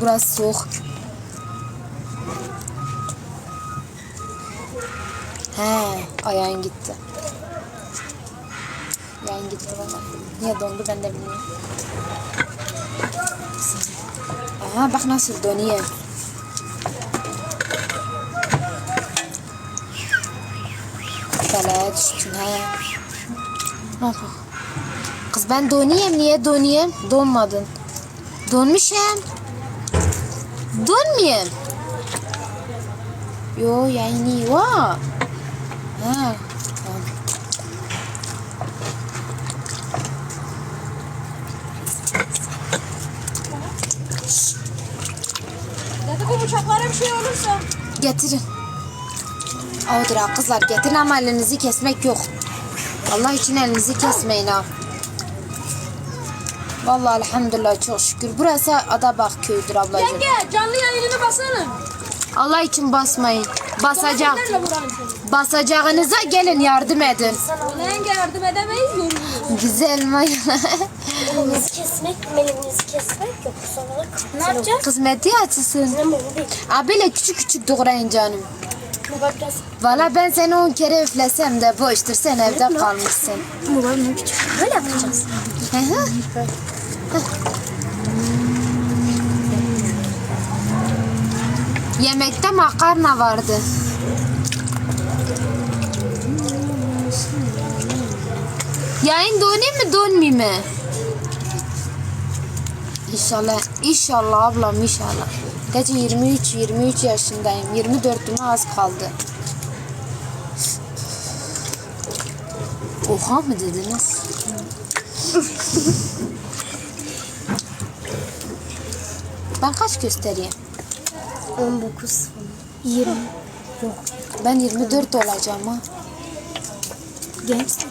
Burası soğuk. He, ayağın gitti. Ayağın gitti valla. Niye dondu ben de bilmiyorum. Aha bak nasıl donuyor. Belaya düştün he. Yapalım? Kız ben donuyum. Niye donuyum? Donmadın. Donmuşum. Donmayayım. Yo yani va. Ha. Dede bu bıçaklara bir şey olursa. Getirin. Odur ha kızlar getirin ama elinizi kesmek yok. Allah için elinizi kesmeyin ha. Vallahi elhamdülillah çok şükür. Burası Adabak köyüdür ablacığım. Yenge canlı yayını basalım. Allah için basmayın. Basacak. Basacağınıza gelin yardım edin. Ona yenge yardım edemeyiz yoruluyoruz. Güzel mi? Elimizi kesmek, elimizi kesmek yok. Sonra ne yapacağız? Kısmeti açısın. Abiyle küçük küçük doğrayın canım. Valla ben seni on kere üflesem de boştur sen evde kalmışsın. Bu var mı küçük? Böyle yapacağız. Hı hı. Yemekte makarna vardı. Yayın donayım mı donmayayım mı? İnşallah, inşallah ablam inşallah. Gece 23, 23 yaşındayım. 24'üme az kaldı. Oha mı dediniz? Ben kaç göstereyim? 19. 20. Ben 24 olacağım ha. Gençsin.